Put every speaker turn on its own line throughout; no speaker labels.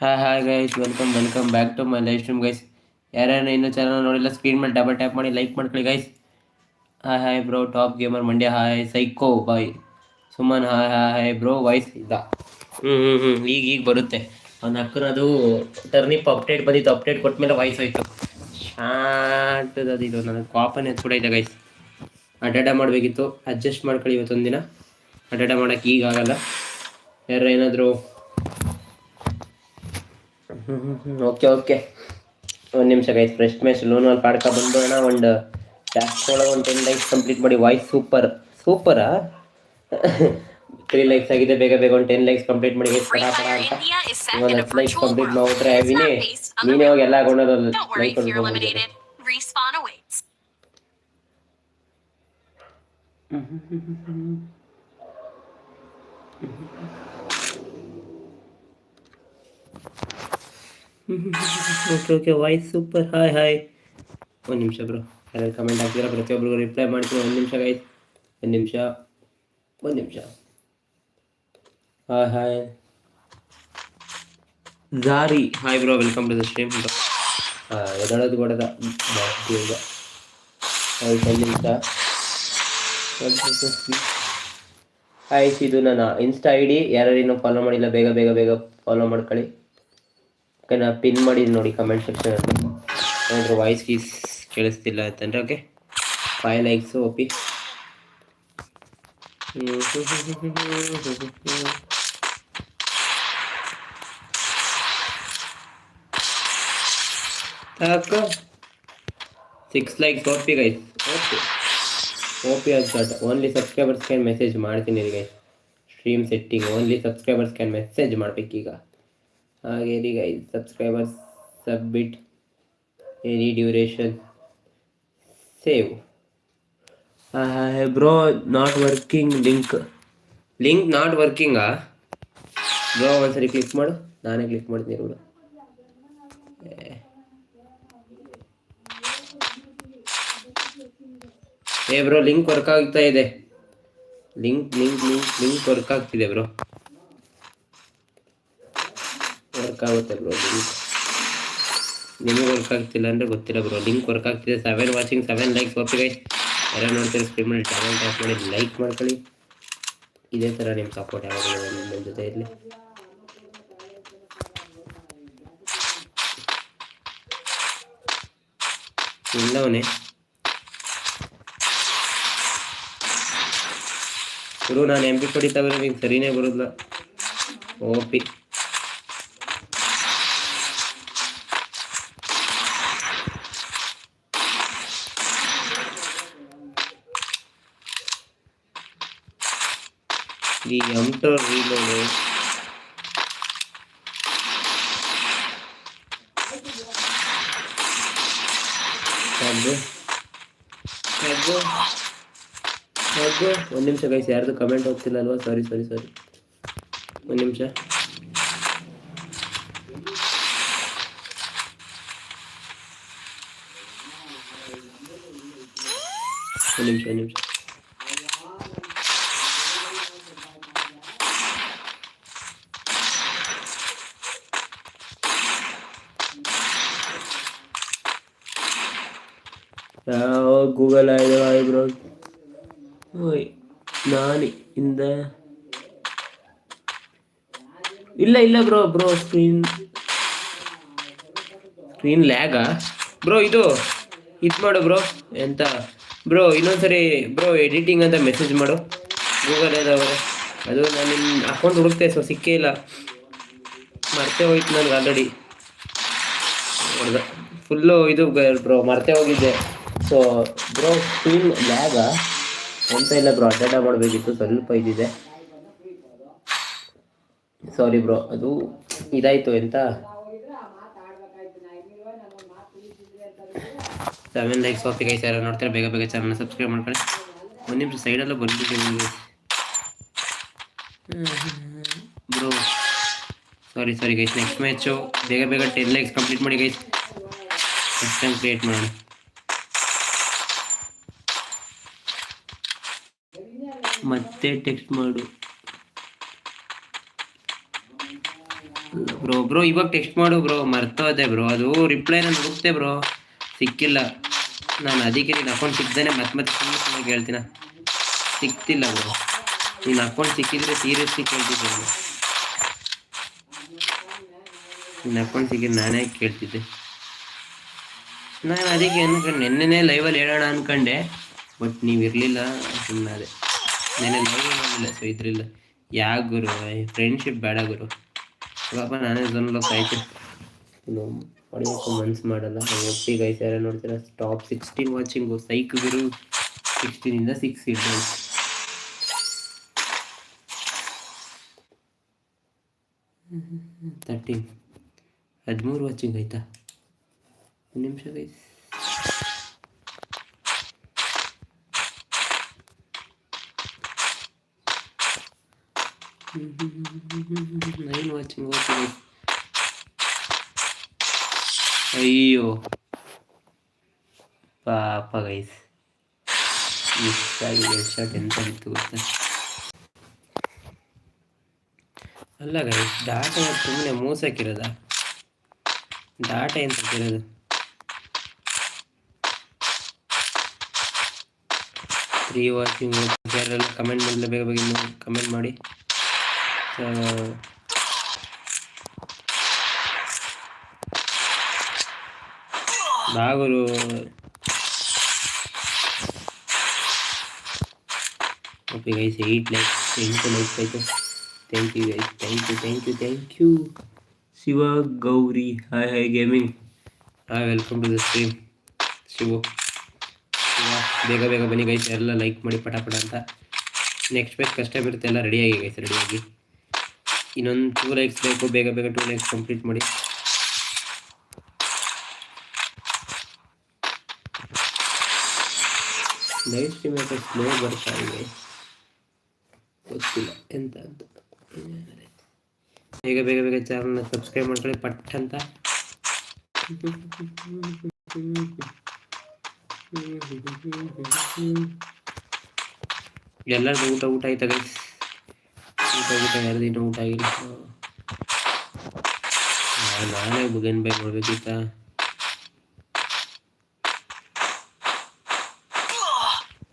Hi hi guys welcome welcome back to my live stream guys ಯಾರ್ಯಾರು ಇನ್ನೂ channel ನೋಡಿಲ್ಲ screen ಮೇಲೆ double tap ಮಾಡಿ ಲೈಕ್ ಮಾಡ್ಕೊಳ್ಳಿ guys hi hi bro top gamer Mandya hi psycho boy Suman hi hi hi bro voice ಇದ್ದ. ಹ್ಞೂ ಹ್ಞೂ ಹ್ಞೂ ಈಗ ಈಗ ಬರುತ್ತೆ. ಅವ್ನ ಅಕ್ಕನದು ಟರ್ನಿಪ್ ಅಪ್ಡೇಟ್ ಬಂದಿತ್ತು ಅಪ್ಡೇಟ್ ಕೊಟ್ಮೇಲೆ ವಾಯ್ಸ್ ಹೋಯ್ತು. ಶಾಂಟದದು ಇದು ನನಗೆ ಕಾಪನ್ ಎತ್ಬಿಡ ಇದೆ ಗೈಸ್ ಅಡ್ಡಾಡ ಮಾಡಬೇಕಿತ್ತು ಅಡ್ಜಸ್ಟ್ ಮಾಡ್ಕೊಳ್ಳಿ ಇವತ್ತೊಂದಿನ. ಅಡ್ಡಾಡ ಮಾಡೋಕ್ಕೆ ಈಗ ಆಗಲ್ಲ. ಯಾರು ಏನಾದರೂ ಓಕೆ ಓಕೆ ಒಂದು ನಿಮಿಷ ಗೈಸ್ ಫ್ರೆಶ್ ಮ್ಯಾಚ್ ಲೋನ್ ಅಲ್ಲಿ ಪಾಡ್ಕ ಬಂದೋಣ ಒಂದು ಟ್ಯಾಕ್ಸ್ ಒಳಗೆ ಒಂದು ಟೆನ್ ಲೈಕ್ಸ್ ಕಂಪ್ಲೀಟ್ ಮಾಡಿ. ವಾಯ್ಸ್ ಸೂಪರ್ ಸೂಪರಾ ತ್ರೀ ಲೈಕ್ಸ್ ಆಗಿದೆ ಬೇಗ ಬೇಗ ಒಂದು ಟೆನ್ ಲೈಕ್ಸ್ ಕಂಪ್ಲೀಟ್ ಮಾಡಿ. ಗೈಸ್ ಪಡ ಪಡ ಅಂತ. ಒಂದು ಹತ್ತು ಲೈಕ್ಸ್ ಕಂಪ್ಲೀಟ್ ಮಾಡಿದ್ರೆ ವಿನೇ ನೀನೇ ಹೋಗಿ ಎಲ್ಲ ಹಾಕೊಂಡೋದು
like awaits.
Okay okay voice super hi hi ಒಂದು ನಿಮಿಷ ಬ್ರೋ ಯಾರು ಕಮೆಂಟ್ ಹಾಕ್ತೀರಾ? ಪ್ರತಿಯೊಬ್ಬರಿಗೂ ರಿಪ್ಲೈ ಮಾಡ್ತೀನಿ ಒಂದು ನಿಮಿಷ ಗೈಸ್ ಒಂದು ನಿಮಿಷ ಒಂದು ನಿಮಿಷ. ಹಾಯ್ ಹಾಯ್ ಜಾರಿ hi bro welcome to the stream bro ಎದಳೋದು ಕೊಡದ ಈಗ ಒಂದು ನಿಮಿಷ ಹಾಯ್ ಇದು ನನ್ನ ಇನ್ಸ್ಟಾ ಐ ಡಿ ಯಾರು ಫಾಲೋ ಮಾಡಿಲ್ಲ, ಬೇಗ ಬೇಗ ಬೇಗ ಫಾಲೋ ಮಾಡ್ಕೊಳ್ಳಿ. ಓಕೆ ನಾ ಪಿನ್ ಮಾಡಿದ್ದೀನಿ ನೋಡಿ ಕಮೆಂಟ್ ಸೆಕ್ಷನಲ್ಲಿ ಏನಾದರೂ ವಾಯ್ಸ್ ಗೀಸ್ ಕೇಳಿಸ್ತಿಲ್ಲ ಅಂತಂದರೆ ಓಕೆ ಫೈವ್ ಲೈಕ್ಸು ಓಪಿ. ಸಾಕು six likes OP guys okay. OP ಅದು ಓನ್ಲಿ ಸಬ್ಸ್ಕ್ರೈಬರ್ಸ್ ಕ್ಯಾನ್ ಮೆಸೇಜ್ ಮಾಡ್ತೀನಿ guys stream setting only subscribers can message ಮಾಡಬೇಕೀಗ. ಹಾಗೆ ರೀ guys subscribers submit any duration save bro not working link link not ವರ್ಕಿಂಗಾ bro ಒಂದ್ಸರಿ click ಮಾಡು. ನಾನೇ click ಮಾಡ್ತೀನಿ ಬಿಡು ಏ ಬ್ರೋ ಲಿಂಕ್ ವರ್ಕ್ ಆಗ್ತಾ ಇದೆ. Link link link link work ಆಗ್ತಿದೆ ಬ್ರೋ ವರ್ಕ್ ಆಗುತ್ತೆ ಬ್ರೋ ಲಿಂಕ್ ನಿಮಗೆ ವರ್ಕ್ ಆಗ್ತಿಲ್ಲ ಅಂದರೆ ಗೊತ್ತಿಲ್ಲ ಬ್ರೋ ಲಿಂಕ್ ವರ್ಕ್ ಆಗ್ತಿದೆ. Seven watching seven likes okay guys ಎಲ್ಲ ನೋಡ್ತೀರಿ ಸ್ಕ್ರೀನ್ ಮಾಡಿ ಚಾನಲ್ ಟ್ಯಾಪ್ ಮಾಡಿ ಲೈಕ್ ಮಾಡ್ಕೊಳ್ಳಿ. ಇದೇ ಥರ ನಿಮ್ಮ ಸಪೋರ್ಟ್ ಯಾವಾಗಲೂ ನಿಮ್ಮ ಜೊತೆ ಇರಲಿ. ಇಲ್ಲವನೇ ಗುರು, ನಾನು ಎಂ ಪಿ ಹೊಡಿತಾ ಬರೋ ಸರಿನೇ ಬರೋದಿಲ್ಲ. ಓಪಿ ಈ ಎಂಟೋ ರೀಲೋಡು ಅದು ಅದು ಅದು ಒಂದು ನಿಮಿಷ ಗೈಸ್ ಯಾರ್ದು ಕಮೆಂಟ್ ಹೋಗ್ತಿಲ್ಲ ಅಲ್ವಾ ಸಾರಿ ಸಾರಿ ಸಾರಿ ಒಂದು ನಿಮಿಷ. ಒಂದು ನಿಮಿಷ ಒಂದು ನಿಮಿಷ. ಆಯ್ದು ಆಯ್ಬ್ರೋ ಓಯ್, ನಾನು ಇಂದ. ಇಲ್ಲ ಇಲ್ಲ ಬ್ರೋ ಬ್ರೋ ಸ್ಕ್ರೀನ್ ಸ್ಕ್ರೀನ್ ಲ್ಯಾಗಾ. ಬ್ರೋ, ಇದು ಇದು ಮಾಡು ಬ್ರೋ, ಎಂತ? ಬ್ರೋ, ಇನ್ನೊಂದ್ಸರಿ, ಬ್ರೋ ಎಡಿಟಿಂಗ್ ಅಂತ ಮೆಸೇಜ್ ಮಾಡು. ಗೂಗಲ್ ಅವರು. ಅದು ನಾನು ನಿಮ್ಮ ಅಕೌಂಟ್ ಹುಡುಕ್ತೆ ಸೊ ಸಿಕ್ಕೇ ಇಲ್ಲ. ಮರ್ತೇ ಹೋಯ್ತು ನನಗೆ ಆಲ್ರೆಡಿ ಫುಲ್ಲು ಇದು, ಬ್ರೋ, ಮರ್ತೇ ಹೋಗಿದ್ದೆ. ಸೊ ಬ್ರೋ ಸ್ಕ್ರೀನ್ ಲ್ಯಾಗ ಅಂತ ಇಲ್ಲ ಬ್ರೋ ಅಡ್ಡಾಡ ಮಾಡಬೇಕಿತ್ತು, ಸ್ವಲ್ಪ ಇದಿದೆ. ಸಾರಿ ಬ್ರೋ ಅದು ಇದಾಯಿತು ಎಂತ? ಸೆವೆನ್ ಲೈಕ್ಸ್ ಓಕೆ ಗೈಸ್ ಯಾರು ನೋಡ್ತಾರೆ, ಬೇಗ ಬೇಗ ಚಾನಲ್ನ ಸಬ್ಸ್ಕ್ರೈಬ್ ಮಾಡ್ಕೊಳ್ಳಿ. ಒಂದು ನಿಮಿಷ ಸೈಡೆಲ್ಲ ಬಂದ್ಬಿಟ್ಟಿದ್ದೀನಿ bro sorry sorry guys next match ಬೇಗ ಬೇಗ ಟೆನ್ ಲೈಕ್ಸ್ ಕಂಪ್ಲೀಟ್ ಮಾಡಿ ಗೈಸ್ ನೆಕ್ಸ್ಟ್ ಟೈಮ್ ಕ್ರಿಯೇಟ್ ಮಾಡೋಣ. ಮತ್ತೆ ಟೆಕ್ಸ್ಟ್ ಮಾಡು. ಬ್ರೋ ಬ್ರೋ ಇವಾಗ ಟೆಕ್ಸ್ಟ್ ಮಾಡು ಬ್ರೋ ಮರ್ತೋದೆ ಬ್ರೋ ಅದು ರಿಪ್ಲೈ ನಾನು ಹುಡುಕ್ತೆ ಬ್ರೋ ಸಿಕ್ಕಿಲ್ಲ. ನಾನು ಅದಕ್ಕೆ ನಿನ್ನ ಅಕೌಂಟ್ ಸಿಗ್ದೇನೆ ಮತ್ತೆ ಮತ್ತೆ ಸುಮ್ಮನೆ ಕೇಳ್ತೀನ. ಸಿಕ್ತಿಲ್ಲ ಬ್ರೋ ನಿನ್ನ ಅಕೌಂಟ್ ಸಿಕ್ಕಿದ್ರೆ ಸೀರಿಯಸ್ಲಿ ಕೇಳ್ತಿದ್ದೆ ನಾನು. ನಿನ್ನ ಅಕೌಂಟ್ ಸಿಕ್ಕಿದ್ರೆ ನಾನೇ ಕೇಳ್ತಿದ್ದೆ. ನಾನು ಅದಕ್ಕೆ ಅನ್ಕೊಂಡು, ನೆನ್ನೆನೇ ಲೈವಲ್ಲಿ ಹೇಳೋಣ ಅನ್ಕೊಂಡೆ ಬಟ್ ನೀವು ಇರಲಿಲ್ಲ ಸುಮ್ಮನೆ ಅದೇ. ನೆನ್ನೆ ಲವ್ ಬಂದಿಲ್ಲ ಸೊ ಇದ್ರಿಲ್ಲ ಯಾ ಗುರು ಫ್ರೆಂಡ್ಶಿಪ್ ಬೇಡ ಗುರು. ಪಾಪ ನಾನೇ ಝೋನಲ್ಲಿ ಆಯ್ತು ಇನ್ನು ಹೊಡೆಯೋಕ್ಕೂ ಮನ್ಸು ಮಾಡಲ್ಲ. ಒಟ್ಟಿ ಯಾರು ನೋಡ್ತೀರಾ ಟಾಪ್ ಸಿಕ್ಸ್ಟೀನ್ ವಾಚಿಂಗು ಸೈಕ್ ಗುರು ಸಿಕ್ಸ್ಟೀನಿಂದ ಸಿಕ್ಸ್ ಇಡ್ಬೋದು ತರ್ಟೀನ್ ಹದಿಮೂರು ವಾಚಿಂಗ್ ಆಯ್ತಾ? ಒಂದು ನಿಮಿಷ ಗೈಸ್ ನೈನ್ ವಾಚಿಂಗ್ ಓಕೆ ಅಯ್ಯೋ ಪಾಪ ಗೈಸ್ ಎಷ್ಟಾಗಿದೆ ಶಾಟ್ ಎಂತ ಇತ್ತು ಗೊತ್ತಾ ಅಲ್ಲ ಗೈಸ್ ಡಾಟಾ ಸುಮ್ಮನೆ ಮೋಸಕ್ಕಿರೋದ? ಡಾಟಾ ಎಂತ ಇರೋದು ತ್ರೀ ವಾಚಿಂಗ್ ಕಮೆಂಟ್ ಮಾಡಲೇ ಬೇಗ ಬೇಗ ಕಮೆಂಟ್ ಮಾಡಿ. ಸೊ ಬಾಗುರು ಓಕೆ ಗೈಸ್ ಏಯ್ಟ್ ಲೈಕ್ಸ್ ಎಂಟು ಲೈಕ್ಸ್ ಆಯಿತು thank you guys thank you thank you thank you Shiva Gowri hi hi gaming hi welcome to the stream Shivu ಬೇಗ ಬೇಗ ಬನ್ನಿ ಗೈಸ್ ಎಲ್ಲ ಲೈಕ್ ಮಾಡಿ, ಪಟ ಪಟ ಅಂತ. ನೆಕ್ಸ್ಟ್ ಪೇಜ್ ಕಷ್ಟ ಬರುತ್ತೆ ಎಲ್ಲ ರೆಡಿಯಾಗಿ ಗೈಸ್ ರೆಡಿಯಾಗಿ ಇನ್ನೊಂದು ಟೂ ಲೈಕ್ಸ್ ಬೇಕು, ಬೇಗ ಬೇಗ ಟೂ ಲೈಕ್ಸ್ ಕಂಪ್ಲೀಟ್ ಮಾಡಿ. ಲೈವ್ ಸ್ಟ್ರೀಮ್ ಯಾಕೆ ಸ್ಲೋ ಬರ್ತಾ ಇದೆ. ಗೊತ್ತಿಲ್ಲ. ಎಂತ ಅಂತ ಬೇಗ ಬೇಗ ಬೇಗ ಚಾನಲ್ನ ಸಬ್ಸ್ಕ್ರೈಬ್ ಮಾಡ್ಕೊಳ್ಳಿ. ಪಟ್ ಅಂತ. ಎಲ್ಲರದು ಊಟ ಊಟ ಆಯ್ತಾ ಗೈಸ್ ಯಾರ್ದು ಇನ್ನೂ ಊಟ ಆಗಿಲ್ಲ. ನಾನೇ ಬುಗನ್ ಬೈ ಮಾಡ್ಬೇಕಿತ್ತ.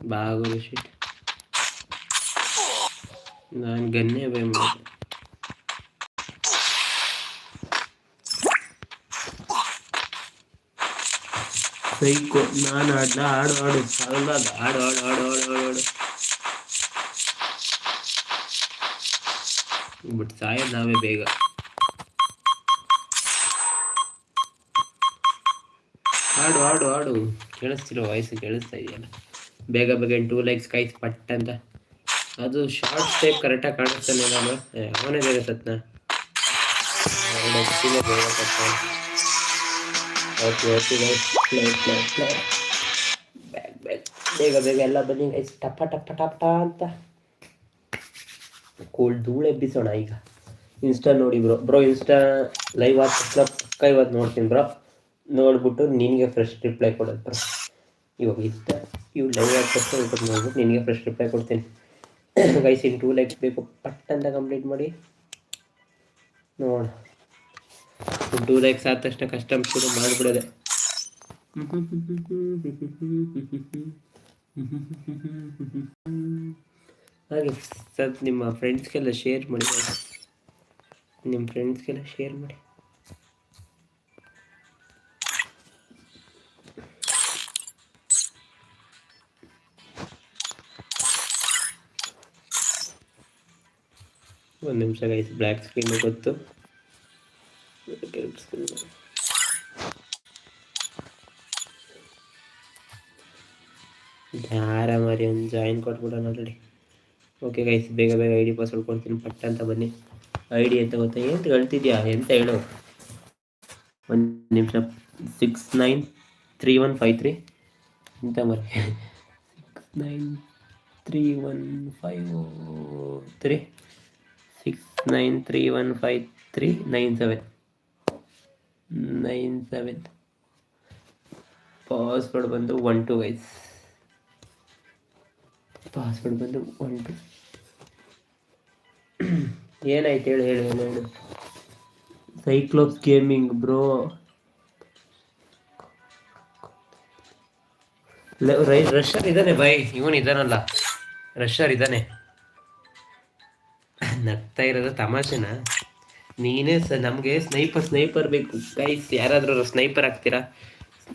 ಬಾಗೋದು ಶಿಟ್. ನಾನು ಗನ್ನೇ ಬೈ ಮಾಡಿದೆ. ನಾನು ಆಡ್ಲ ಆಡು ಆಡು ಸಾಲಲ್ಲ ಅದು. ಆಡು ಆಡು ಆಡು ಆಡು ಆಡು ಆಡು. ಬಟ್ ಸಾಯೋದು ನಾವೇ ಬೇಗ. ಹಾಡು ಹಾಡು ಹಾಡು. ಕೇಳಿಸ್ತಿರೋ ವಾಯ್ಸ್ ಕೇಳಿಸ್ತಾ ಇದೆಯಲ್ಲ. ಬೇಗ ಬೇಗ ಟೂ ಲೈಕ್ಸ್ ಕೈಸ್ ಪಟ್ ಅಂತ. ಅದು ಶಾರ್ಟ್ ಟೈಪ್ ಕರೆಕ್ಟಾಗಿ ಕಾಣಿಸ್ತಾನೆ ನಾನು. ಅವನೇ ಬೇಗ ಸತ್ನ. ಬೇಗ ಬೇಗ ಬೇಗ ಎಲ್ಲ ಬನ್ನಿ ಗೈಸ್ ಟಪ ಟಪ ಟಪ ಅಂತ. ಕೋಲ್ಡ್ ಧೂಳು ಎಬ್ಬಿಸೋಣ ಈಗ. ಇನ್ಸ್ಟಾ ನೋಡಿ ಬ್ರೋ ಬ್ರೋ ಇನ್ಸ್ಟಾ ಲೈವ್ ಆದ ತಕ್ಷಣ ಪಕ್ಕ ಇವತ್ತು ನೋಡ್ತೀನಿ ಬ್ರೋ ನೋಡ್ಬಿಟ್ಟು ನಿನಗೆ ಫ್ರೆಶ್ ರಿಪ್ಲೈ ಕೊಡೋದು ಬ್ರೋ ಇವಾಗ ಇಷ್ಟ ಇವು ಲೈವ್ ಆದ ತಕ್ಷಣ ಇವತ್ತು ನೋಡ್ಬಿಟ್ಟು ನಿನಗೆ ಫ್ರೆಶ್ ರಿಪ್ಲೈ ಕೊಡ್ತೀನಿ. ಗೈಸ್ ಇನ್ ಟೂ ಲೈಕ್ಸ್ ಬೇಕು. ಪಟ್ ಅಂತ ಕಂಪ್ಲೀಟ್ ಮಾಡಿ. ನೋಡೋಣ. ಟೂ ಲೈಕ್ಸ್ ಆದ ತಕ್ಷಣ ಕಸ್ಟಮ್ ಶುರು ಮಾಡಿಬಿಡೋದೆ. ಹಾಗೆ ಸರ್, ನಿಮ್ಮ ಫ್ರೆಂಡ್ಸ್ಗೆಲ್ಲ ಶೇರ್ ಮಾಡಿ, ನಿಮ್ಮ ಫ್ರೆಂಡ್ಸ್ಗೆಲ್ಲ ಶೇರ್ ಮಾಡಿ. ಒಂದು ನಿಮಿಷ ಗೈಸ್ ಬ್ಲ್ಯಾಕ್ ಸ್ಕ್ರೀನ್ ಗೊತ್ತು. ಯಾರ ಮಾರಿ ಒಂದು ಜಾಯಿನ್ ಕೊಟ್ಬಿಡೋಣ ಆಲ್ರೆಡಿ ಓಕೆ ಗೈಸ್ ಬೇಗ ಬೇಗ ಐ ಡಿ ಪಾಸ್ವರ್ಡ್ ಕೊಡ್ತೀನಿ, ಪಟ್ಟ ಅಂತ ಬನ್ನಿ. ಐ ಡಿ ಅಂತ ಗೊತ್ತಾ? ಎಂತ ಹೇಳ್ತಿದ್ಯಾ? ಎಂತ ಹೇಳು? ಒಂದು ನಿಮಿಷ six nine three one five three ಎಂತ ಮರಿ six nine three one five three six nine three one five three nine seven nine seven password ಬಂದು ಒನ್ ಟು ಗೈಸ್ ಪಾಸ್ವರ್ಡ್ ಬಂದು ಒನ್ ಟು ಏನಾಯ್ತು ಹೇಳು ಹೇಳು ಹೇಳು ಹೇಳು. ಸೈಕ್ಲೋಪ್ ಗೇಮಿಂಗ್ ಬ್ರೋ ರಷ್ಯರ್ ಇದ್ದಾನೆ ಬೈ, ಇವನು ಇದ್ದಾನಲ್ಲ ರಷ್ಯರ್ ಇದ್ದಾನೆ ನಗ್ತಾ ಇರೋದು ತಮಾಷೆನಾ? ನೀನೇ ಸ, ನಮಗೆ ಸ್ನೈಪರ್ ಸ್ನೈಪರ್ ಬೇಕು. ಗೈಸ್ ಯಾರಾದರೂ ಸ್ನೈಪರ್ ಆಗ್ತೀರಾ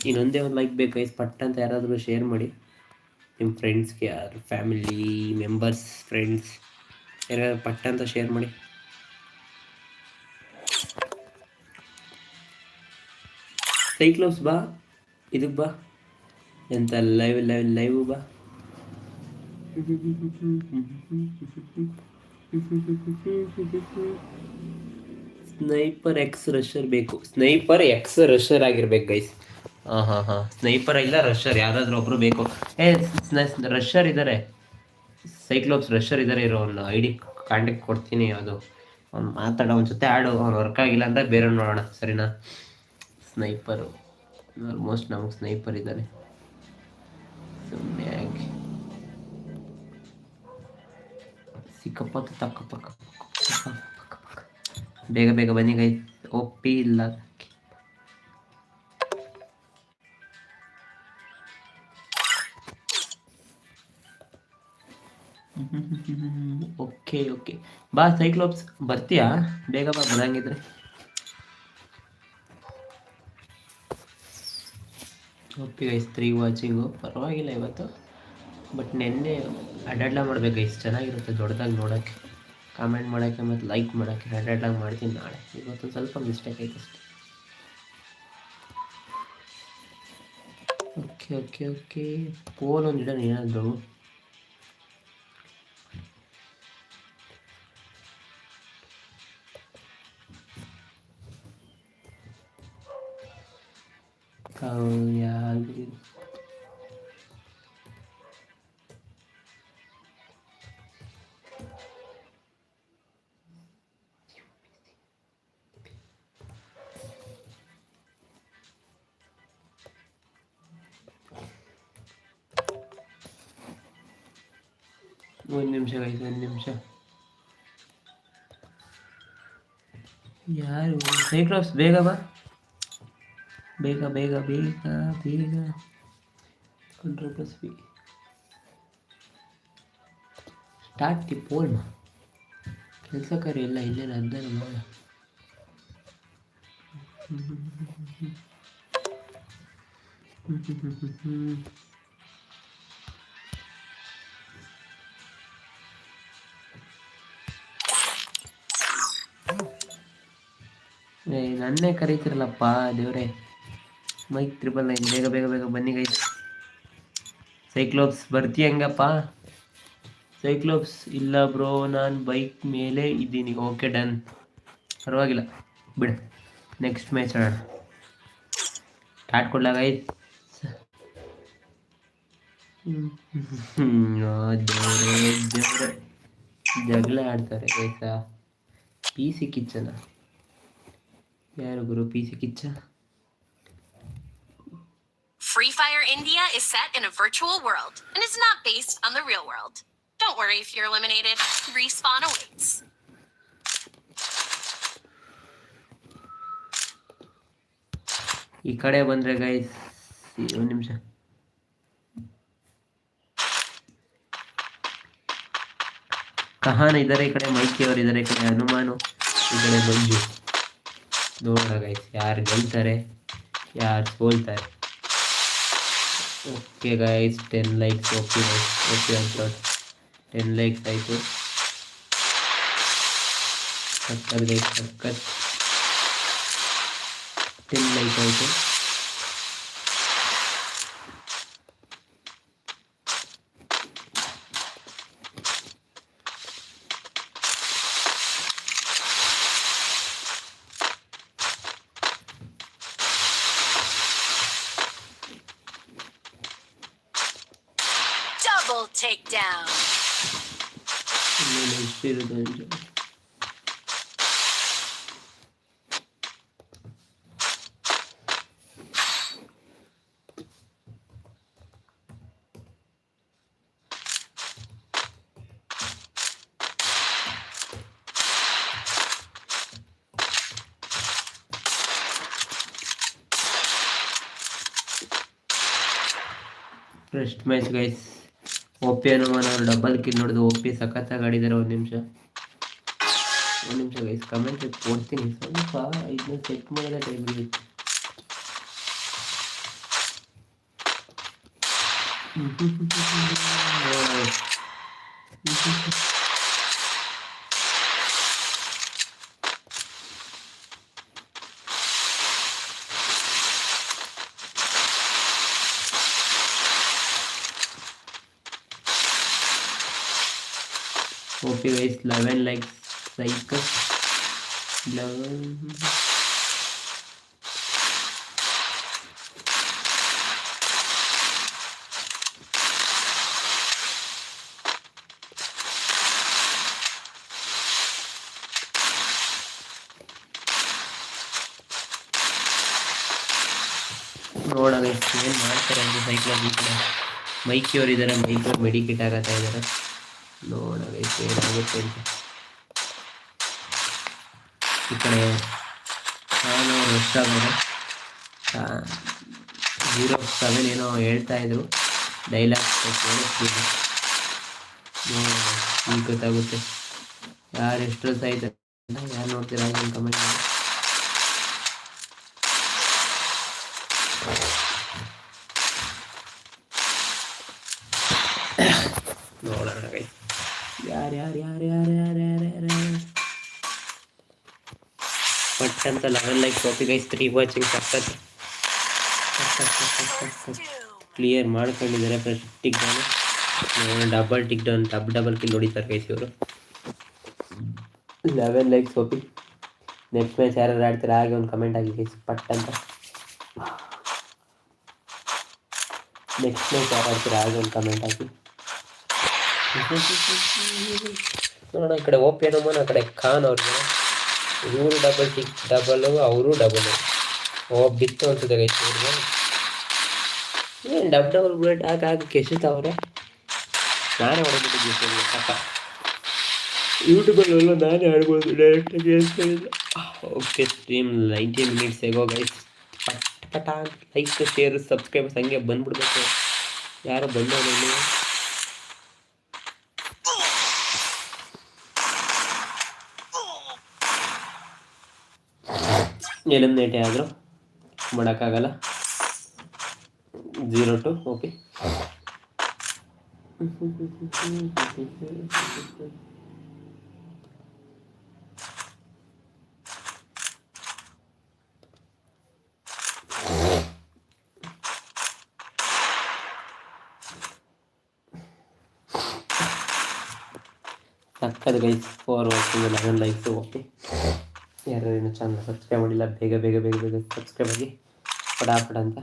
ಇನ್ನೊಂದೇ ಒಂದು ಲೈಕ್ ಬೇಕು ಗೈಸ್ ಪಟ್ ಅಂತ ಯಾರಾದರೂ ಶೇರ್ ಮಾಡಿ. ನಿಮ್ಮ ಫ್ರೆಂಡ್ಸ್ಗೆ ಯಾರು ಫ್ಯಾಮಿಲಿ ಮೆಂಬರ್ಸ್ ಫ್ರೆಂಡ್ಸ್ ಯಾರು ಪಟ್ಟ ಅಂತ ಶೇರ್ ಮಾಡಿ. ಸೈಕ್ಲೋಸ್ ಬಾ ಇದಕ್ಕೆ ಬಾ, ಎಂತ ಲೈವ್ ಲೈವ್ ಲೈವ್ ಬಾ. ಸ್ನೈಪರ್ ಎಕ್ಸ್ ರಶರ್ ಬೇಕು. ಸ್ನೈಪರ್ ಎಕ್ಸ್ ರಶರ್ ಆಗಿರ್ಬೇಕು ಗೈಸ್ ಸ್ನೈಪರ್ ಇಲ್ಲ ರಶರ್ ಯಾರಾದ್ರೂ ಒಬ್ರು ಬೇಕು. ಏ ರಶರ್ ಇದ್ದಾರೆ ಸೈಕ್ಲೋಪ್ಸ್ ರಶರ್ ಇದ್ದಾರೆ ಇರೋ ಒಂದು ಐ ಡಿ ಕಾಂಟ್ಯಾಕ್ಟ್ ಕೊಡ್ತೀನಿ, ಅದು. ಅವ್ನು ಮಾತಾಡೋ, ಅವ್ನ ಜೊತೆ ಆಡು. ಅವ್ನು ವರ್ಕ್ ಆಗಿಲ್ಲ ಅಂದರೆ ಬೇರೆ ನೋಡೋಣ, ಸರಿನಾ? ಸ್ನೈಪರು. ಆಲ್ಮೋಸ್ಟ್ ನಮಗೆ ಸ್ನೈಪರ್ ಇದ್ದಾರೆ ಸುಮ್ಮನೆ ಆಗಿ. ಸಿಕ್ಕಪ್ಪ ತಕ್ಕ ಪಕ್ಕ. ಬೇಗ ಬೇಗ ಬನ್ನಿ ಗೈ ಒಪ್ಪಿ ಇಲ್ಲ ಓಕೆ ಓಕೆ ಬಾ ಸೈಕ್ಲೋಪ್ಸ್ ಬರ್ತೀಯಾ? ಬೇಗ ಬಾ, ಬರಂಗಿದ್ರೆ. ಓಕೆ ಗೈಸ್ ತ್ರೀ ವಾಚಿಂಗು ಪರವಾಗಿಲ್ಲ ಇವತ್ತು. ಬಟ್ ನಿನ್ನೆ ಅಡ್ಡಾಡ್ಲ ಮಾಡ್ಬೇಕು ಗೈಸ್ ಚೆನ್ನಾಗಿರುತ್ತೆ, ದೊಡ್ಡದಾಗಿ ನೋಡೋಕ್ಕೆ. ಕಾಮೆಂಟ್ ಮಾಡೋಕ್ಕೆ ಮತ್ತು ಲೈಕ್ ಮಾಡೋಕ್ಕೆ ಅಡ್ಡಾಡ್ಲಾಗಿ ಮಾಡ್ತೀನಿ ನಾಳೆ. ಇವತ್ತು ಸ್ವಲ್ಪ ಮಿಸ್ಟೇಕ್ ಆಯ್ತು ಅಷ್ಟೇ. ಓಕೆ ಓಕೆ ಓಕೆ ಪೋಲ್ ಒಂದು ಇಡೋಣ ಏನಾದರೂ. ಒಂದು ನಿಮಿಷ ಗೈಸ್ ಒಂದು ನಿಮಿಷ. ಯಾರು? ಸೈಕ್ಲಾಪ್ಸ್ ಬೇಗ ಬಾ. ಬೇಗ ಬೇಗ ಬೇಗ ಬೇಗ. Control plus B start the poll ಕೆಲಸ ಕಾರ್ಯ ಇಲ್ಲ ಇನ್ನೇನು ಅದನ್ನು ಮಾಡ ಏ, ನನ್ನೇ ಕರೀತಿರಲ್ಲಪ್ಪ ದೇವ್ರೆ. ಮೈಕ್ ತ್ರಿಬಲ್ ನೈನ್, ಬೇಗ ಬೇಗ ಬೇಗ ಬನ್ನಿ ಗೈಸ್ ಸೈಕ್ಲೋಪ್ಸ್ ಬರ್ತೀಯ ಹೆಂಗಪ್ಪ? ಸೈಕ್ಲೋಪ್ಸ್ ಇಲ್ಲ ಬ್ರೋ ನಾನು ಬೈಕ್ ಮೇಲೆ ಇದ್ದೀನಿ. ಓಕೆ ಡನ್ ಪರವಾಗಿಲ್ಲ. ಬಿಡು. ನೆಕ್ಸ್ಟ್ ಮ್ಯಾಚ್ ಆಡೋಣ. ಸ್ಟಾರ್ಟ್ ಕೊಡ್ಲಾಗ ಗೈಸ್ ಜಗಳ ಆಡ್ತಾರೆ ಗೈಸಾ ಪಿ ಸಿ ಕಿಚ್ಚನ ಯಾರು ಗುರು P C Kichcha
Free Fire India is set in a virtual world and is not based on the real world. Don't worry if you're eliminated. Respawn awaits.
ಈ ಕಡೆ ಬಂದರೆ guys ಒಂದು ನಿಮಿಷ ಕಹಾನ್ ಇದ್ದಾರೆ ಈ ಕಡೆ ಮೈಕಿ ಅವರು ಇದ್ದಾರೆ ಈ ಕಡೆ ಹನುಮಾನು ಈ ಕಡೆ ಮಂಜು ನೋಡೋಣ ಗೈಸ್ ಯಾರು ಗೆಲ್ತಾರೆ ಯಾರು ಸೋಲ್ತಾರೆ okay guys ten likes okay guys okay ಅಂತ ಟೆನ್ ಲೈಕ್ಸ್ ಆಯಿತು ಸಕ್ಕತ್ ಗೈಸ್ ಸಕ್ಕತ್ ಟೆನ್ ಲೈಕ್ ಆಯಿತು
Double
ಫಸ್ಟ್ ಮ್ಯಾಚ್ ಗೈಸ್ ಒಪ್ಪಿ ಅನುಮಾನ ಅವರು ಡಬಲ್ ಕಿಲ್ ನೋಡಿದ್ರು. ಒಪ್ಪಿ ಸಖತ್ತಾಗಿ ಆಡಿದ್ದಾರೆ ಒಂದು ನಿಮಿಷ. ಒಂದು ನಿಮಿಷ ಗೈಸ್ ಕಮೆಂಟ್ ಕೊಡ್ತೀನಿ. ಸ್ವಲ್ಪ ಇದನ್ನ ಚೆಕ್ ಮಾಡಿದ ಟೈಮ್ ಇರುತ್ತೆ 11 like like 11 ನೋಡೋಣ ಮಾಡ್ತಾರೆ ಅಂದರೆ ಸೈಕ್ಲ ಬೈಕ್ ಬೈಕಿಯವರಿದ್ದಾರೆ ಬೈಕ್ ಮೆಡಿಕೇಟ್ ಆಗತ್ತಾ ಇದಾರೆ. ನೋಡೋಣ. ಏನಾಗುತ್ತೆ ಅಂತ. ಈ ಕಡೆ ನಾನು ಎಷ್ಟಾಗೋದು ಜೀರೋ ಸೆವೆನ್ ಏನೋ ಹೇಳ್ತಾ ಇದ್ರು. ಡೈಲಾಗ್ ಕೇಳಿಸ್ತೀನಿ ಗೊತ್ತಾಗುತ್ತೆ. ಯಾರು ಎಷ್ಟು ರಸ್ ಆಯ್ತು ಯಾರು ನೋಡ್ತೀರಾ ಕಮೆಂಟ್ ಮಾಡಿ. ನೋಡೋಣ ಅಂತ eleven like copy guys three watching ಸಖತ್ ಕ್ಲಿಯರ್ ಮಾಡ್ಕೊಂಡಿದ್ದಾರೆ first tick down double tick down dub double kill ಹೊಡಿತಾರೆ ಗೈಸ್ ಇವರು. Eleven like copy next match ಯಾರು ಆಡ್ತಾರೆ ಹಾಗೆ ಒಂದು ಕಮೆಂಟ್ ಆಗಿ ಗೈಸ್ ಪಟ್ ಅಂತ. ನೆಕ್ಸ್ಟ್ ಮ್ಯಾಚ್ ಯಾರು ಆಡ್ತಾರೆ ಹಾಗೆ ಒಂದು ಕಮೆಂಟ್ ಹಾಕಿ. ನೋಡೋಣ ಈ ಕಡೆ ಓಪಿ ಹನುಮಾನ್ ಆ ಕಡೆ ಖಾನ್ ಅವ್ರಿಗೆ ಇವರು ಡಬಲ್ ಟಿಕ್ ಡಬಲ್ ಅವರು ಡಬಲ್ ಓ ಬಿತ್ತು ಅನ್ಸುತ್ತೆ ಗೈಸ್ ಇವ್ರಿಗೆ ಏನು ಡಬ್ ಡಬಲ್ ಬುಲೆಟ್ ಹಾಕಿ ಹಾಕಿ ಕೆಸುತ್ತವ್ರೆ ನಾನೇ ಹೊಡೆದ್ಬಿಟ್ಟಿದ್ದೆ ಸಾಕ. ಯೂಟ್ಯೂಬಲ್ಲೆಲ್ಲ ನಾನೇ ಆಡ್ಬೋದು ಡೈರೆಕ್ಟಾಗಿ ಹೇಳ್ತಾಯಿಲ್ಲ ಓಕೆ ಸ್ಟ್ರೀಮ್ ನೈಂಟಿ ಮಿನಿಟ್ಸ್ ಹೇಗೋ ಗೈಸ್ ಪಟ್ ಪಟ ಲೈಕ್ ಶೇರ್ ಸಬ್ಸ್ಕ್ರೈಬರ್ಸ್ ಹಂಗೆ ಬಂದ್ಬಿಡ್ಬೇಕು. ಯಾರೋ ಬಂದವರು ಎಲಿಮಿನೇಟೇ ಆದರೂ ಮಾಡೋಕ್ಕಾಗಲ್ಲ. Zero two okay തക്കത് guys four watching eleven likes okay ಯಾರು ಇನ್ನೂ ಚಾನಲ್ ಸಬ್ಸ್ಕ್ರೈಬ್ ಮಾಡಿಲ್ಲ, ಬೇಗ ಬೇಗ ಬೇಗ ಬೇಗ ಸಬ್ಸ್ಕ್ರೈಬ್ ಆಗಿ. ಪಡಾಪಡ ಅಂತ.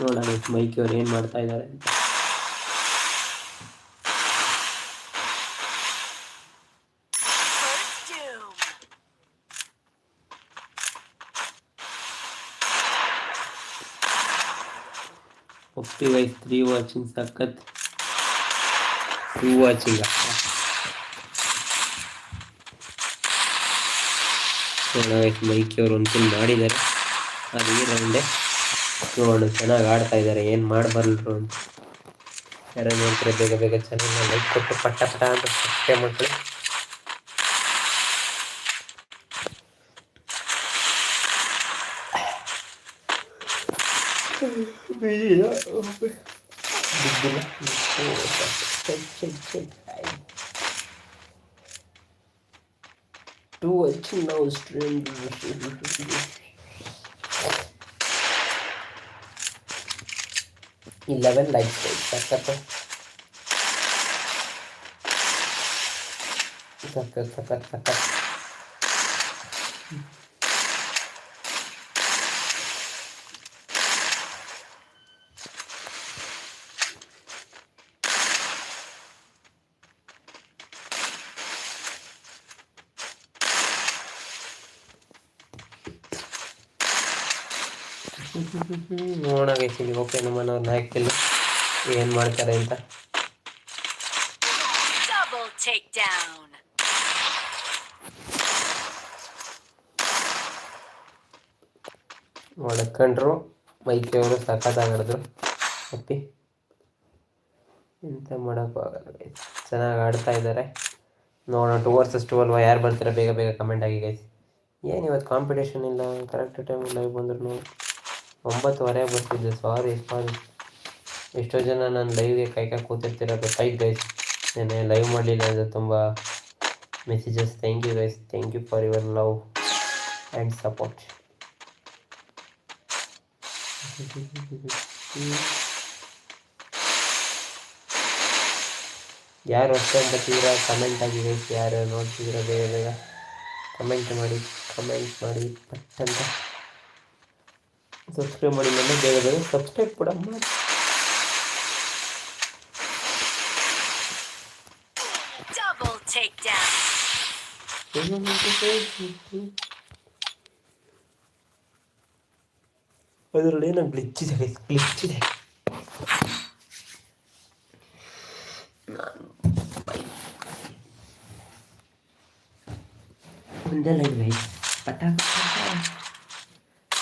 ನೋಡೋಣ ಮೈಕ್ ಅವ್ರು ಏನು ಮಾಡ್ತಾ ಇದ್ದಾರೆ ಅಂತ. ಒಪ್ಪಿ ಬೈ ತ್ರೀ ವಾಚಿಂಗ್ ಸಖತ್ ಟೂ ವಾಚಿಂಗ್ ಮೈಕಿ ಅವರು ಒಂದು ಕಿಲ್ ಮಾಡಿದ್ದಾರೆ. ಅದು ಈ ರೌಂಡೆ ನೋಡೋಣ, ಚೆನ್ನಾಗಿ ಆಡ್ತಾ ಇದ್ದಾರೆ. ಏನು ಮಾಡಬಾರಲ್ರು ಅಂತ ಯಾರು ನೋಡ್ತಾರೆ ಬೇಗ ಬೇಗ ಚೆನ್ನಾಗಿ ಲೈಕ್ ಕೊಟ್ಟು ಪಟ್ಟ ಪಟ ಅಂತ subscribe Do it Çek çek çek. Do a. Eleven likes. Sakata. That's sakat. ನೋಡೋಣ ಗೈಸ್ ಇಲ್ಲಿ. ಓಕೆ ನಮ್ಮ ನಾಯಕಿಲ್ಲ ಏನು ಮಾಡ್ತಾರೆ ಅಂತ.
ಮೈಕೆಯವರು
ಹೊಡ್ಕೊಂಡ್ರು ಮೈಕಿ ಅವರು ಸಖತ್ತಾಗಿಡಿದ್ರು ಅಪ್ಪಿ ಎಂತ ಮಾಡೋಕ್ಕೂ ಆಗಲ್ಲ ಗೈಸ್ ಚೆನ್ನಾಗಿ ಆಡ್ತಾ ಇದ್ದಾರೆ. ನೋಡೋಣ ಟೂ ವರ್ಸಸ್ ಟೂ ಅಲ್ವಾ ಯಾರು ಬರ್ತಾರೆ? ಬೇಗ ಬೇಗ ಕಮೆಂಟ್ ಆಗಿ ಗೈಸ್ ಏನು ಇವತ್ತು ಕಾಂಪಿಟೇಷನ್ ಇಲ್ಲ? ಕರೆಕ್ಟ್ ಟೈಮ್ ಲೈವ್ ಬಂದ್ರು ಒಂಬತ್ತುವರೆಗೆ ಬರ್ತಿದ್ದೆ ಸಾರಿ ಸಾರಿ ಎಷ್ಟೋ ಜನ ನಾನು ಲೈವ್ಗೆ ಕೈಕ ಕೂತಿರ್ತೀರ ಗೊತ್ತಾಯ್ತು ಗೈಸ್ ನೆನೆ ಲೈವ್ ಮಾಡಲಿಲ್ಲ ಅಂದರೆ ತುಂಬ messages thank you guys thank you for your love and support ಯಾರು ಅಷ್ಟೇ ಬರ್ತಿದ್ದೀರಾ ಕಮೆಂಟ್ ಆಗಿ ಗೈಸ್ ಯಾರು ನೋಡ್ತಿದ್ದೀರಾ ಬೇಗ ಬೇಗ ಕಮೆಂಟ್ ಮಾಡಿ ಕಮೆಂಟ್ ಮಾಡಿ. ಪಟ್ ಅಂತ ಸಬ್ಸ್ಕ್ರೈಬ್ ಮಾಡಿ ನನ್ನ ಬೇಗ ಬೇಗ ಸಬ್ಸ್ಕ್ರೈಬ್ ಕೂಡ ಮಾಡಿ. ಅದರಲ್ಲಿ ಏನೋ ಗ್ಲಿಚ್ ಇದೆ ಗೈಸ್ ಗ್ಲಿಚ್ ಇದೆ. ಒಂದೇ ಲೈನ್ ಗೈಸ್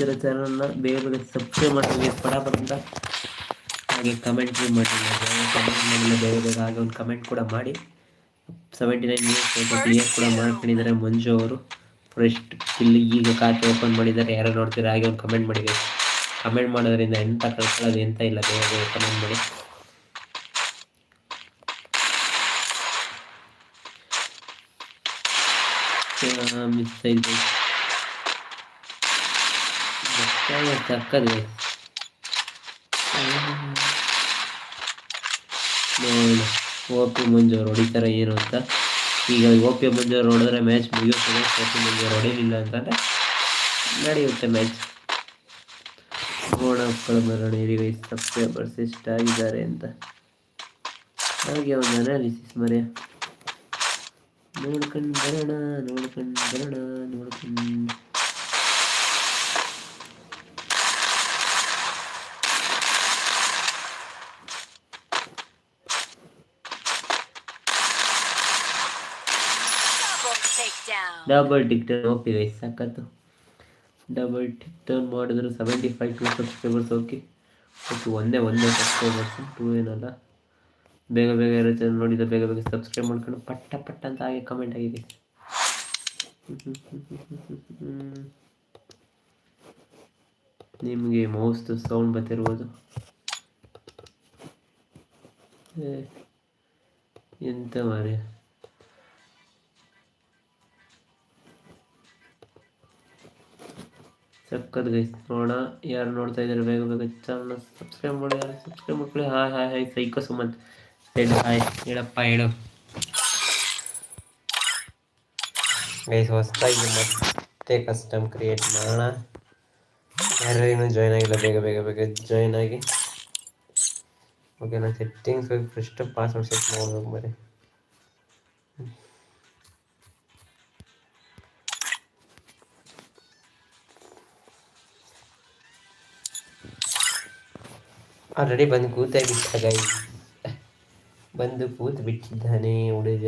ಯಾರು ಚಾನಲ್ನ ಬೇಗ ಬೇಗ ಸಬ್ಸ್ಕ್ರೈಬ್ ಮಾಡಿ ಪಡ ಬಂದ ಹಾಗೆ ಕಮೆಂಟ್ ಮಾಡಿ ಕಮೆಂಟ್ ಮಾಡಿಲ್ಲ ಬೇಗ ಬೇಗ ಹಾಗೆ ಒಂದು ಕಮೆಂಟ್ ಕೂಡ ಮಾಡಿ. ಸೆವೆಂಟಿ ನೈನ್ ನ್ಯೂಸ್ ಸ್ವಲ್ಪ ಕ್ಲಿಯರ್ ಕೂಡ ಮಾಡ್ಕೊಂಡಿದ್ದಾರೆ ಮಂಜು ಅವರು. ಫ್ರೆಸ್ಟ್ ಇಲ್ಲಿ ಈಗ ಖಾತೆ ಓಪನ್ ಮಾಡಿದ್ದಾರೆ ಯಾರು ನೋಡ್ತೀರಾ ಹಾಗೆ ಒಂದು ಕಮೆಂಟ್ ಮಾಡಿ ಕಮೆಂಟ್ ಮಾಡೋದ್ರಿಂದ ಎಂತ ಕಳ್ಕೊಳ್ಳೋದು ಎಂತ ಇಲ್ಲ ಬೇಗ ಬೇಗ ಕಮೆಂಟ್ ಮಾಡಿ. ಮಿಸ್ ಆಯ್ತು ಚಕ್ಕದೆ ನೋಡೋಣ ಓ ಪಿ ಮಂಜು ಅವ್ರು ಹೊಡಿತಾರೆ ಏನು ಅಂತ. ಈಗ ಓ ಪಿ ಮಂಜು ಅವ್ರು ಹೊಡೆದ್ರೆ ಮ್ಯಾಚ್ ಮುಗಿಯುತ್ತದೆ. ಓ ಪಿ ಮಂಜು ಅವ್ರು ಹೊಡಿಲಿಲ್ಲ ಅಂತಂದರೆ ನಡೆಯುತ್ತೆ ಮ್ಯಾಚ್ ನೋಡೋಣ ತಪ್ಪೇ ಸಬ್ಸ್ಕ್ರೈಬರ್ಸ್ ಎಷ್ಟಾಗಿದ್ದಾರೆ ಅಂತ. ಹಾಗೆ ಒಂದು ಅನಾಲಿಸಿಸ್ ಮರೆಯ ನೋಡ್ಕೊಂಡು ಬರೋಣ ನೋಡ್ಕೊಂಡು ಬರೋಣ, ನೋಡ್ಕೊಂಡು
double
tick turn okay guys ಸಖತ್ತು ಡಬಲ್ ಟಿಕ್ ಟರ್ನ್ ಮಾಡಿದ್ರು seventy five two subscribers okay okay ಒಂದೇ ಒಂದೇ ಸಬ್ಸ್ಕ್ರೈಬರ್ಸ್ ಟೂ ಏನಲ್ಲ. ಬೇಗ ಬೇಗ ಇರೋ ಚಾನಲ್ ನೋಡಿದ ಬೇಗ ಬೇಗ ಸಬ್ಸ್ಕ್ರೈಬ್ ಮಾಡ್ಕೊಂಡು ಪಟ್ಟ ಪಟ್ಟ ಅಂತ ಹಾಗೆ ಕಮೆಂಟ್ ಆಗಿದೆ. ನಿಮಗೆ ಮೌಸ್ದು ಸೌಂಡ್ ಬರ್ತಿರ್ಬೋದು. ಎಂತ ಮಾರ್ಯ ಸಕ್ಕತ್ ಗೈಸ್ ನೋಡೋಣ, ಯಾರು ನೋಡ್ತಾ ಇದ್ದಾರೆ ಬೇಗ ಬೇಗ ಚಾನಲ್ ಸಬ್ಸ್ಕ್ರೈಬ್ ಮಾಡಿ ಯಾರು ಸಬ್ಸ್ಕ್ರೈಬ್ ಮಾಡ್ಕೊಳ್ಳಿ. Hi hi hi psycho Sumanth. ಹೇಳು ಹಾಯ್. ಹೇಳಪ್ಪ, ಹೇಳು. ಗೈಸ್ ಹೊಸದಾಗಿ ಮತ್ತೆ ಕಸ್ಟಮ್ ಕ್ರಿಯೇಟ್ ಮಾಡೋಣ. ಯಾರು ಇನ್ನೂ ಜಾಯ್ನ್ ಆಗಿಲ್ಲ, ಬೇಗ ಬೇಗ ಬೇಗ ಜಾಯ್ನ್ ಆಗಿ. ಓಕೆ ನಾನು ಸೆಟ್ಟಿಂಗ್ಸ್ ಹೋಗಿ ಫಸ್ಟ್ ಪಾಸ್ವರ್ಡ್ ಸೆಟ್ ಮಾಡ್ಬೇಕು ಬರೀ ಆಲ್ರೆಡಿ ಬಂದು ಕೂತೇ ಬಿಟ್ಟ ಗೈ ಬಂದು ಕೂತು ಬಿಟ್ಟಿದ್ದಾನೆ ಹುಡುಗ.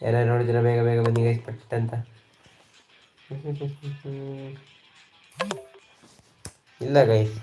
ಎಲ್ಲ ನೋಡಿದ್ರೆ ಬೇಗ ಬೇಗ ಬಂದು ಗೈಸ್ ಪಟ್ ಅಂತ ಇಲ್ಲ ಗೈಸ್